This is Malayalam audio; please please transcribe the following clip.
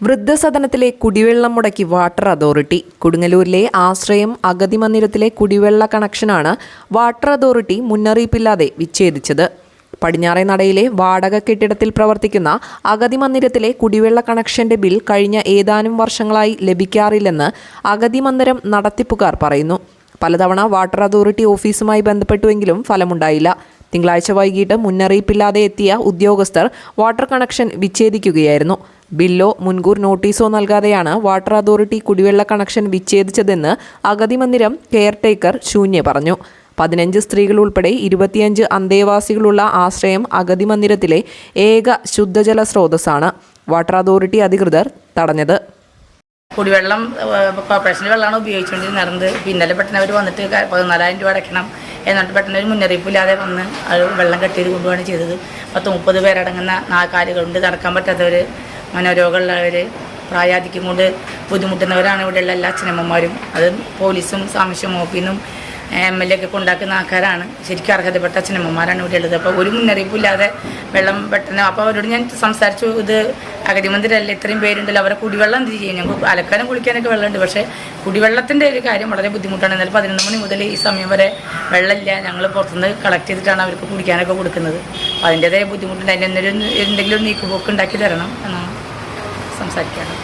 വൃദ്ധസദനത്തിലെ കുടിവെള്ളം മുടക്കി വാട്ടർ അതോറിറ്റി. കൊടുങ്ങല്ലൂരിലെ ആശ്രയം അഗതി മന്ദിരത്തിലെ കുടിവെള്ള കണക്ഷനാണ് വാട്ടർ അതോറിറ്റി മുന്നറിയിപ്പില്ലാതെ വിച്ഛേദിച്ചത്. പടിഞ്ഞാറെ നടയിലെ വാടക കെട്ടിടത്തിൽ പ്രവർത്തിക്കുന്ന അഗതി മന്ദിരത്തിലെ കുടിവെള്ള കണക്ഷന്റെ ബിൽ കഴിഞ്ഞ ഏതാനും വർഷങ്ങളായി ലഭിക്കാറില്ലെന്ന് അഗതി മന്ദിരം നടത്തിപ്പുകാർ പറയുന്നു. പലതവണ വാട്ടർ അതോറിറ്റി ഓഫീസുമായി ബന്ധപ്പെട്ടുവെങ്കിലും ഫലമുണ്ടായില്ല. തിങ്കളാഴ്ച വൈകിട്ട് മുന്നറിയിപ്പില്ലാതെ എത്തിയ ഉദ്യോഗസ്ഥർ വാട്ടർ കണക്ഷൻ വിച്ഛേദിക്കുകയായിരുന്നു. ബില്ലോ മുൻകൂർ നോട്ടീസോ നൽകാതെയാണ് വാട്ടർ അതോറിറ്റി കുടിവെള്ള കണക്ഷൻ വിച്ഛേദിച്ചതെന്ന് അഗതി മന്ദിരം കെയർടേക്കർ ശൂന്യ പറഞ്ഞു. പതിനഞ്ച് സ്ത്രീകൾ ഉൾപ്പെടെ ഇരുപത്തിയഞ്ച് അന്തേവാസികളുള്ള ആശ്രയം അഗതി മന്ദിരത്തിലെ ഏക ശുദ്ധജല സ്രോതസ്സാണ്. വാട്ടർ അതോറിറ്റി അധികൃതർ തടഞ്ഞത്. കുടിവെള്ളം കോർപ്പറേഷന്റെ വെള്ളമാണ് ഉപയോഗിച്ചുകൊണ്ടിരുന്നത്. പിന്നലെ പെട്ടെന്ന് അവർ വന്നിട്ട് പതിനാലായിരം രൂപ അടയ്ക്കണം. എന്നിട്ട് പെട്ടെന്ന് ഒരു മുന്നറിയിപ്പില്ലാതെ വന്ന് അത് വെള്ളം കെട്ടിയത് കൊണ്ടുപോവാണ് ചെയ്തത്. പത്ത് മുപ്പത് പേരടങ്ങുന്ന നാൽക്കാലുകളുണ്ട് നടക്കാൻ പറ്റാത്തവർ മനോരോഗമുള്ളവർ പ്രായാധിക്യം കൊണ്ട് ബുദ്ധിമുട്ടുന്നവരാണ് ഇവിടെയുള്ള എല്ലാ അച്ഛനമ്മമാരും. അത് പോലീസും സാമൂഹ്യം ഓഫീസും എം എൽ എ ഒക്കെ കൊണ്ടാക്കുന്ന ആൾക്കാരാണ്. ശരിക്കും അർഹതപ്പെട്ട അച്ഛനമ്മമാരാണ് ഇവിടെ ഉള്ളത് അപ്പോൾ ഒരു മുന്നറിയിപ്പില്ലാതെ വെള്ളം പെട്ടെന്ന് അപ്പോൾ അവരോട് ഞാൻ സംസാരിച്ചു ഇത് അഗതി മന്ദിരമല്ല ഇത്രയും പേരുണ്ടല്ലോ അവരെ കുടിവെള്ളം എന്ത് ചെയ്യും? ഞങ്ങൾക്ക് അലക്കാനും കുളിക്കാനൊക്കെ വെള്ളമുണ്ട്. പക്ഷേ കുടിവെള്ളത്തിന്റെ ഒരു കാര്യം വളരെ ബുദ്ധിമുട്ടാണ്. എന്നാൽ പതിനൊന്ന് മണി മുതൽ ഈ സമയം വരെ വെള്ളമില്ല. ഞങ്ങൾ പുറത്തുനിന്ന് കളക്ട് ചെയ്തിട്ടാണ് അവർക്ക് കുടിക്കാനൊക്കെ കൊടുക്കുന്നത്. അപ്പോൾ അതിന്റേതായ ബുദ്ധിമുട്ടുണ്ട്. അതിന്റെ എന്തെങ്കിലും ഒരു നീക്കുപോക്ക് ഉണ്ടാക്കി തരണം എന്നാണ്. സംസാരിക്കാറ്